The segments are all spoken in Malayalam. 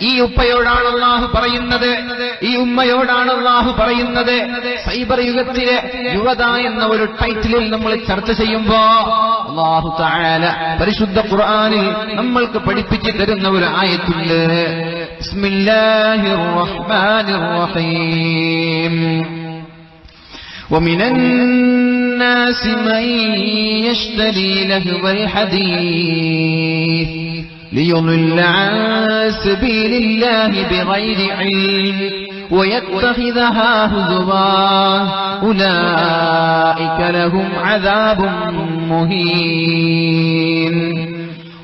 ഈ ഉപ്പയോടാണ് അള്ളാഹു പറയുന്നത് ഈ ഉമ്മയോടാണ് അള്ളാഹു പറയുന്നത് സൈബർ യുഗത്തിലെ യുവത എന്ന ഒരു ടൈറ്റിലിൽ നമ്മൾ ചർച്ച ചെയ്യുമ്പോ അള്ളാഹു താല പരിശുദ്ധ ഖുർആനിൽ നമ്മൾക്ക് പഠിപ്പിച്ചു തരുന്ന ഒരു ആയത്തുണ്ട് ബിസ്മില്ലാഹിർ റഹ്മാനിർ റഹീം ومن الناس من يشتري لهو الحديث ليضل عن سبيل الله بغير علم ويتخذها هزوا. أولئك لهم عذاب مهين.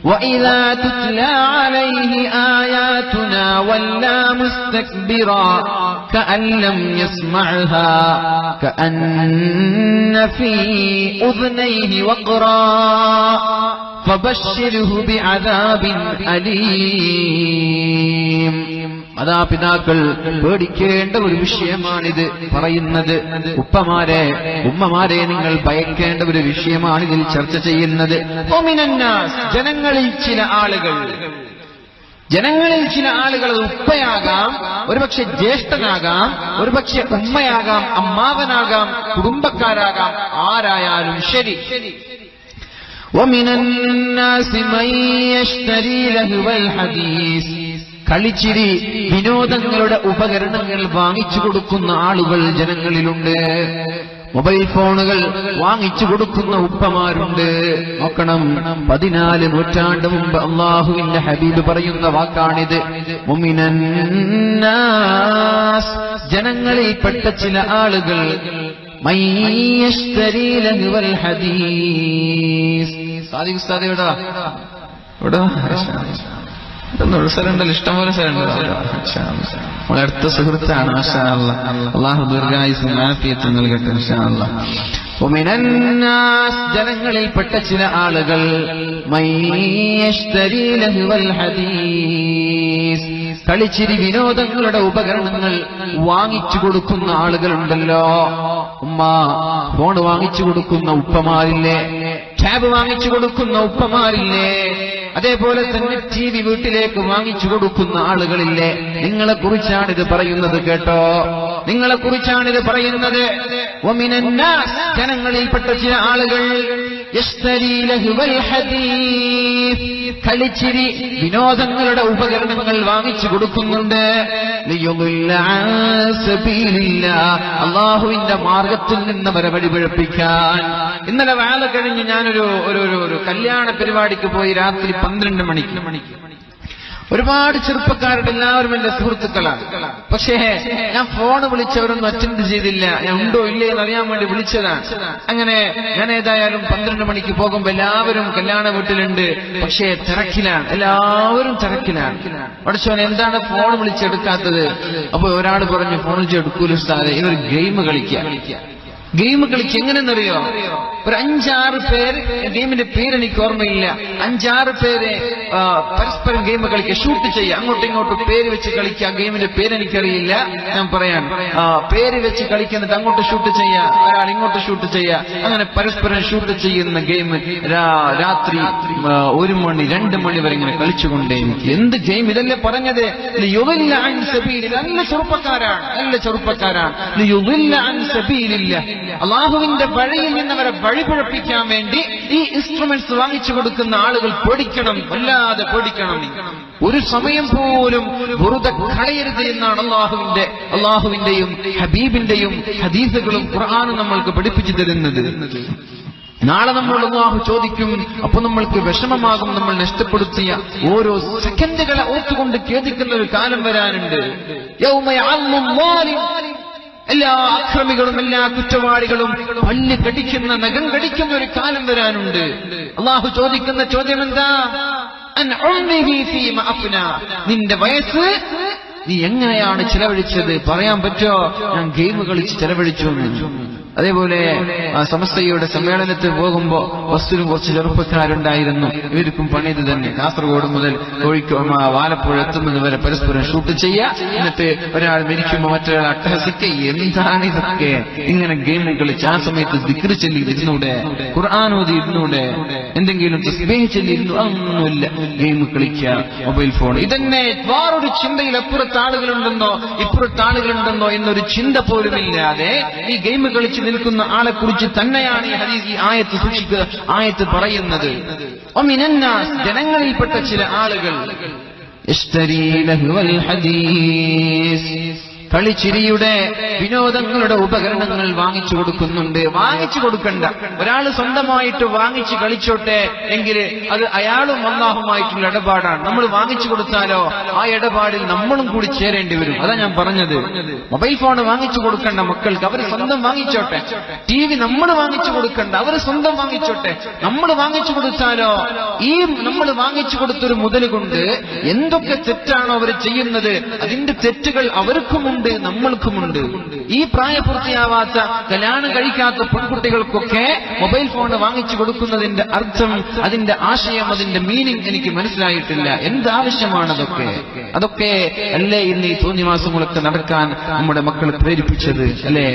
وإذا تتلى عليه آياتنا ولى مستكبرا كأن لم يسمعها كأن في أذنيه وقرا فبشره بعذاب أليم മാതാപിതാക്കൾ പേടിക്കേണ്ട ഒരു വിഷയമാണിത് പറയുന്നത് ഉപ്പമാരെ ഉമ്മമാരെ നിങ്ങൾ ഭയക്കേണ്ട ഒരു വിഷയമാണ് ഇതിൽ ചർച്ച ചെയ്യുന്നത് ഒമിനന്നാസ്, ജനങ്ങളിൽ ചില ആളുകൾ ജനങ്ങളിൽ ചില ആളുകൾ അത് ഉപ്പയാകാം ഒരുപക്ഷെ ജ്യേഷ്ഠനാകാം ഒരുപക്ഷെ ഉമ്മയാകാം അമ്മാവനാകാം കുടുംബക്കാരാകാം ആരായാലും ശരി ومن الناس من يشتري لهو الحديث കളിച്ചിരി വിനോദങ്ങളുടെ ഉപകരണങ്ങൾ വാങ്ങിച്ചു കൊടുക്കുന്ന ആളുകൾ ജനങ്ങളിലുണ്ട്. മൊബൈൽ ഫോണുകൾ വാങ്ങിച്ചു കൊടുക്കുന്ന ഉപ്പമാരുണ്ട്. നോക്കണം പതിനാല് നൂറ്റാണ്ട് മുമ്പ് അള്ളാഹുവിന്റെ ഹബീബ് പറയുന്ന വാക്കാണിത്. ജനങ്ങളിൽപ്പെട്ട ചില ആളുകൾ ഹദീസ്. എവിടാ? ഇതൊന്നുള്ള സ്ഥലമുണ്ടല്ലോ ഇഷ്ടംപോലെ സ്ഥലമുണ്ടല്ലോ നമ്മളെ അടുത്ത സുഹൃത്താണ് അള്ളാഹു ദുർഗായുസ് മാനഫിയത്ത് നൽകട്ടെ ജനങ്ങളിൽപ്പെട്ട ചില ആളുകൾ കളിച്ചിരി വിനോദങ്ങളുടെ ഉപകരണങ്ങൾ വാങ്ങിച്ചു കൊടുക്കുന്ന ആളുകളുണ്ടല്ലോ. ഉമ്മ ഫോൺ വാങ്ങിച്ചു കൊടുക്കുന്ന ഉപ്പമാരില്ലേ? ടാബ് വാങ്ങിച്ചു കൊടുക്കുന്ന ഉപ്പമാരില്ലേ? അതേപോലെ തന്നെ ടി വി വീട്ടിലേക്ക് വാങ്ങിച്ചു കൊടുക്കുന്ന ആളുകളില്ലേ? നിങ്ങളെ കുറിച്ചാണ് ഇത് പറയുന്നത് കേട്ടോ. നിങ്ങളെ കുറിച്ചാണ് ഇത് പറയുന്നത്. ജനങ്ങളിൽപ്പെട്ട ചില ആളുകൾ കളിച്ചിരി വിനോദങ്ങളുടെ ഉപകരണങ്ങൾ വാങ്ങിച്ചു കൊടുക്കുന്നുണ്ട്. അള്ളാഹുവിന്റെ മാർഗത്തിൽ നിന്ന് വരെ വഴിപഴപ്പിക്കാൻ. ഇന്നലെ വേല കഴിഞ്ഞ് ഞാനൊരു ഒരു- ഒരു കല്യാണ പരിപാടിക്ക് പോയി രാത്രി പന്ത്രണ്ട് മണിക്ക് മണിക്ക്. ഒരുപാട് ചെറുപ്പക്കാരുടെ എല്ലാവരും എന്റെ സുഹൃത്തുക്കളാണ്. പക്ഷേ ഞാൻ ഫോൺ വിളിച്ചവരൊന്നും അറ്റൻഡ് ചെയ്തില്ല. ഞാൻ ഉണ്ടോ ഇല്ലേ എന്ന് അറിയാൻ വേണ്ടി വിളിച്ചതാണ്. അങ്ങനെ ഞാൻ ഏതായാലും പന്ത്രണ്ട് മണിക്ക് പോകുമ്പോ എല്ലാവരും കല്യാണ വീട്ടിലുണ്ട്. പക്ഷേ തിരക്കിലാണ്. എല്ലാവരും തിരക്കിലാണ്. പഠിച്ചവൻ എന്താണ് ഫോൺ വിളിച്ചെടുക്കാത്തത്? അപ്പൊ ഒരാൾ പറഞ്ഞു ഫോൺ വിളിച്ചെടുക്കൂല ഉസ്താദ് ഇവർ ഗെയിം കളിക്കുക ഗെയിം കളിക്ക് എങ്ങനെയെന്നറിയോ? ഒരു അഞ്ചാറ് പേര് ഗെയിമിന്റെ പേര് എനിക്ക് ഓർമ്മയില്ല. അഞ്ചാറ് പേര് പരസ്പരം ഗെയിം കളിക്കുക ഷൂട്ട് ചെയ്യുക അങ്ങോട്ടും ഇങ്ങോട്ടും പേര് വെച്ച് കളിക്കുക ഗെയിമിന്റെ പേര് എനിക്കറിയില്ല. ഞാൻ പറയാൻ പേര് വെച്ച് കളിക്കുന്നിട്ട് അങ്ങോട്ട് ഷൂട്ട് ചെയ്യുക ഒരാൾ ഇങ്ങോട്ട് ഷൂട്ട് ചെയ്യുക അങ്ങനെ പരസ്പരം ഷൂട്ട് ചെയ്യുന്ന ഗെയിം രാത്രി ഒരു മണി രണ്ട് മണി വരെ ഇങ്ങനെ കളിച്ചുകൊണ്ടേ എന്ത് ഗെയിം ഇതല്ലേ പറഞ്ഞത്. നല്ല ചെറുപ്പക്കാരാണ്. നല്ല ചെറുപ്പക്കാരാണ്. അള്ളാഹുവിന്റെ വഴിയിൽ നിന്നവരെ വഴിപിഴപ്പിക്കാൻ വേണ്ടി ഈ ഇൻസ്ട്രുമെന്റ്സ് വാങ്ങിച്ചു കൊടുക്കുന്ന ആളുകൾ പേടിക്കണം വല്ലാതെ പേടിക്കണം. ഒരു സമയം പോലും വെറുതെ കളയരുത് എന്നാണ് അള്ളാഹുവിന്റെ അള്ളാഹുവിന്റെയും ഹബീബിന്റെയും ഹദീസുകളും ഖുർആാനും നമ്മൾക്ക് പഠിപ്പിച്ചു തരുന്നത്. നാളെ നമ്മൾ അള്ളാഹു ചോദിക്കും അപ്പൊ നമ്മൾക്ക് വിഷമമാകും നമ്മൾ നഷ്ടപ്പെടുത്തിയ ഓരോ സെക്കൻഡുകളെ ഓർത്തുകൊണ്ട് ഖേദിക്കുന്ന ഒരു കാലം വരാനുണ്ട്. എല്ലാ അക്രമികളും എല്ലാ കുറ്റവാളികളും പല്ല് കടിക്കുന്ന നഖം കടിക്കുന്ന ഒരു കാലം വരാനുണ്ട്. അള്ളാഹു ചോദിക്കുന്ന ചോദ്യം എന്താ. നിന്റെ വയസ്സ്? നീ എങ്ങനെയാണ് ചിലവഴിച്ചത്? പറയാൻ പറ്റോ? ഞാൻ ഗെയിം കളിച്ച് ചിലവഴിച്ചു. അതേപോലെ സമസ്തയുടെ സമ്മേളനത്തിൽ പോകുമ്പോ ബസ്സിലും കുറച്ച് ചെറുപ്പക്കാരുണ്ടായിരുന്നു. ഇവർക്കും പണിത് തന്നെ. കാസർഗോഡ് മുതൽ കോഴിക്കോട് വാലപ്പുഴ ആലപ്പുഴ എത്തുന്നത് വരെ പരസ്പരം ഷൂട്ട് ചെയ്യുക എന്നിട്ട് ഒരാൾ മരിക്കുമ്പോ മറ്റൊരാൾ അട്ടഹസിക്ക എന്താണ് ഇതൊക്കെ ഇങ്ങനെ ഗെയിം കളിച്ച് ആ സമയത്ത് ദിക്ർ ചൊല്ലി ഇരുന്നൂടെ ഖുർആൻ ഓതി ഇരുന്നൂടെ എന്തെങ്കിലും തസ്ബീഹ് അങ്ങൊന്നുമില്ല ഗെയിം കളിക്കുക. Mobile phone. ഇതന്നെ വേറൊരു ചിന്തയിൽ അപ്പുറത്ത് ആളുകളുണ്ടെന്നോ ഇപ്പുറത്ത് ആളുകളുണ്ടെന്നോ എന്നൊരു ചിന്ത പോലും ഇല്ലാതെ ഈ ഗെയിം കളിച്ച് നിൽക്കുന്ന ആളെ കുറിച്ച് തന്നെയാണ് ഈ ഹദീസ് ഈ ആയത്ത് സൂക്ഷിക്കുക ആയത്ത് പറയുന്നത്. ജനങ്ങളിൽപ്പെട്ട ചില ആളുകൾ. കളിച്ചിരിയുടെ വിനോദങ്ങളുടെ ഉപകരണങ്ങൾ വാങ്ങിച്ചു കൊടുക്കുന്നുണ്ട്. വാങ്ങിച്ചു കൊടുക്കണ്ട. ഒരാൾ സ്വന്തമായിട്ട് വാങ്ങിച്ച് കളിച്ചോട്ടെ എങ്കിൽ അത് അയാളും അള്ളാഹുമായിട്ടുള്ള ഇടപാടാണ്. നമ്മൾ വാങ്ങിച്ചു കൊടുത്താലോ ആ ഇടപാടിൽ നമ്മളും കൂടി ചേരേണ്ടി വരും. അതാ ഞാൻ പറഞ്ഞത്. മൊബൈൽ ഫോൺ വാങ്ങിച്ചു കൊടുക്കണ്ട മക്കൾക്ക്. അവർ സ്വന്തം വാങ്ങിച്ചോട്ടെ. ടി വി നമ്മൾ വാങ്ങിച്ചു കൊടുക്കണ്ട. അവർ സ്വന്തം വാങ്ങിച്ചോട്ടെ. നമ്മൾ വാങ്ങിച്ചു കൊടുത്താലോ ഈ നമ്മൾ വാങ്ങിച്ചു കൊടുത്തൊരു മുതൽ കൊണ്ട് എന്തൊക്കെ തെറ്റാണോ അവർ ചെയ്യുന്നത് അതിന്റെ തെറ്റുകൾ അവർക്കുമുണ്ട് നമ്മൾക്കുമുണ്ട് ഈ പ്രായപൂർത്തിയാവാത്ത കല്യാണം കഴിക്കാത്ത പെൺകുട്ടികൾക്കൊക്കെ മൊബൈൽ ഫോൺ വാങ്ങിച്ചു കൊടുക്കുന്നതിന്റെ അർത്ഥം അതിന്റെ ആശയം അതിന്റെ മീനിങ് എനിക്ക് മനസ്സിലായിട്ടില്ല. എന്താവശ്യമാണ് അതൊക്കെ അതൊക്കെ അല്ലേ ഇന്ന് ഈ തോന്നിവാസങ്ങളൊക്കെ നടക്കാൻ നമ്മുടെ മക്കളെ പ്രേരിപ്പിച്ചത് അല്ലേ?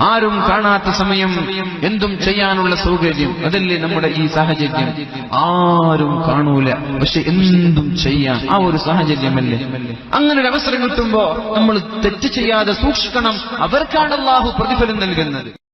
ആരും കാണാത്ത സമയം എന്തും ചെയ്യാനുള്ള സൗകര്യം. അതല്ലേ നമ്മുടെ ഈ സാഹചര്യം. ആരും കാണൂല. പക്ഷെ എന്തും ചെയ്യാൻ ആ ഒരു സാഹചര്യമല്ലേ? അങ്ങനെ ഒരു അവസരം കിട്ടുമ്പോ നമ്മൾ തെറ്റ് ചെയ്യാതെ സൂക്ഷിക്കണം. അവർക്കാണ് അള്ളാഹു പ്രതിഫലം നൽകുന്നത്.